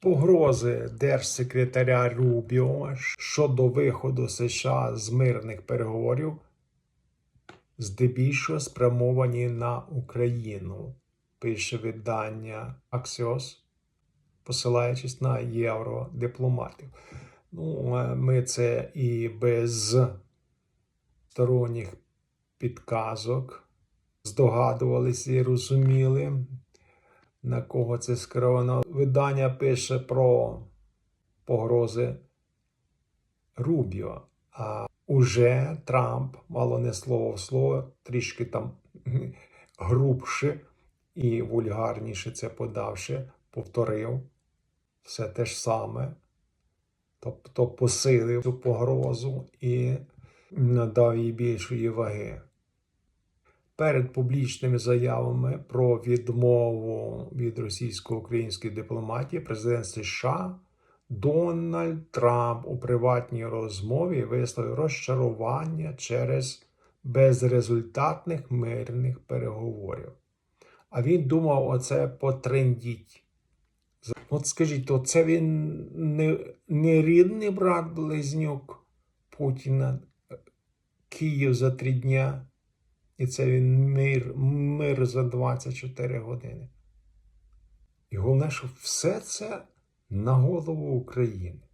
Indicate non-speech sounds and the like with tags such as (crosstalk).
Погрози держсекретаря Рубіо щодо виходу США з мирних переговорів здебільшого спрямовані на Україну, пише видання Axios, посилаючись на євродипломатів. Ну, е, ми це і без сторонніх підказок здогадувалися і розуміли, на кого це скеровано. Видання пише про погрози Рубіо. А уже Трамп, мало не слово в слово, трішки там (laughs) грубше і вульгарніше це подавши, повторив все те ж саме. Тобто посилив цю погрозу і надав їй більшої ваги. Перед публічними заявами про відмову від російсько-української дипломатії президент США Дональд Трамп у приватній розмові висловив розчарування через безрезультатних мирних переговорів. А він думав, оце потрендіть. От скажіть, це він не, не рідний брат близнюк Путіна Київ за три дня, і це він мир, мир за 24 години. І головне, що все це на голову України.